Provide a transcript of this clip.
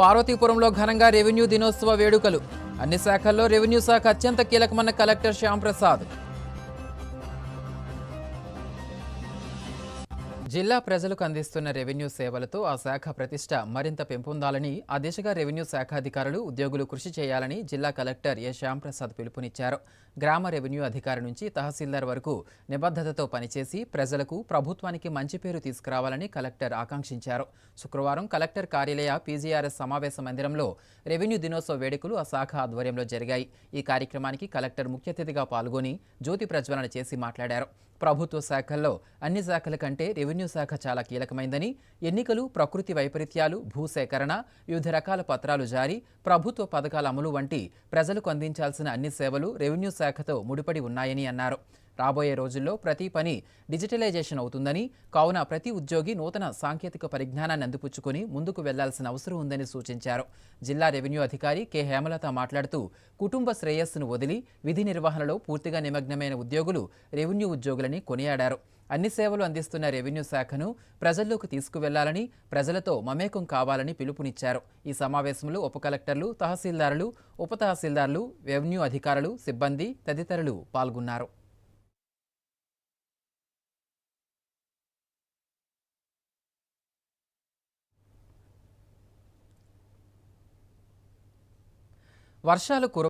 పార్వతీపురంలో ఘనంగా రెవెన్యూ దినోత్సవ వేడుకలు. అన్ని శాఖల్లో రెవెన్యూ శాఖ అత్యంత కీలకమన్న కలెక్టర్ శ్యాంప్రసాద్. జిల్లా ప్రజలకు అందిస్తున్న రెవెన్యూ సేవలతో ఆ శాఖ ప్రతిష్ట మరింత పెంపొందాలని ఆ దిశగా రెవెన్యూ శాఖ అధికారులు ఉద్యోగులు కృషి చేయాలని జిల్లా కలెక్టర్ ఎ శ్యాంప్రసాద్ పిలుపునిచ్చారు. గ్రామ రెవెన్యూ అధికారి నుంచి తహసీల్దార్ వరకు నిబద్ధతతో పనిచేసి ప్రజలకు ప్రభుత్వానికి మంచి పేరు తీసుకురావాలని కలెక్టర్ ఆకాంక్షించారు. శుక్రవారం కలెక్టర్ కార్యాలయ పీజీఆర్ఎస్ సమావేశ మందిరంలో రెవెన్యూ దినోత్సవ వేడుకలు ఆ శాఖ ఆధ్వర్యంలో జరిగాయి. ఈ కార్యక్రమానికి కలెక్టర్ ముఖ్య అతిథిగా పాల్గొని జ్యోతి ప్రజ్వలన చేసి మాట్లాడారు. ప్రభుత్వ శాఖల్లో అన్ని శాఖల కంటే రెవెన్యూ శాఖ చాలా కీలకమైందని ఎన్నికలు ప్రకృతి వైపరీత్యాలు భూసేకరణ వివిధ రకాల పత్రాలు జారీ ప్రభుత్వ పథకాల అమలు వంటి ప్రజలకు అందించాల్సిన అన్ని సేవలు రెవెన్యూ శాఖతో ముడిపడి ఉన్నాయని అన్నారు. రాబోయే రోజుల్లో ప్రతి పని డిజిటలైజేషన్ అవుతుందని కావున ప్రతి ఉద్యోగి నూతన సాంకేతిక పరిజ్ఞానాన్ని అందిపుచ్చుకొని ముందుకు వెళ్ళాల్సిన అవసరం ఉందని సూచించారు. జిల్లా రెవెన్యూ అధికారి కె. హేమలత మాట్లాడుతూ కుటుంబ శ్రేయస్సును వదిలి విధి నిర్వహణలో పూర్తిగా నిమగ్నమైన ఉద్యోగులు రెవెన్యూ ఉద్యోగులని కొనియాడారు. అన్ని సేవలు అందిస్తున్న రెవెన్యూ శాఖను ప్రజల్లోకి తీసుకువెళ్ళాలని ప్రజలతో మమేకం కావాలని పిలుపునిచ్చారు. ఈ సమావేశంలో ఉప కలెక్టర్లు తహసీల్దారులు ఉప తహసీల్దారులు రెవెన్యూ అధికారులు సిబ్బంది తదితరులు పాల్గొన్నారు. వర్షాలు కుర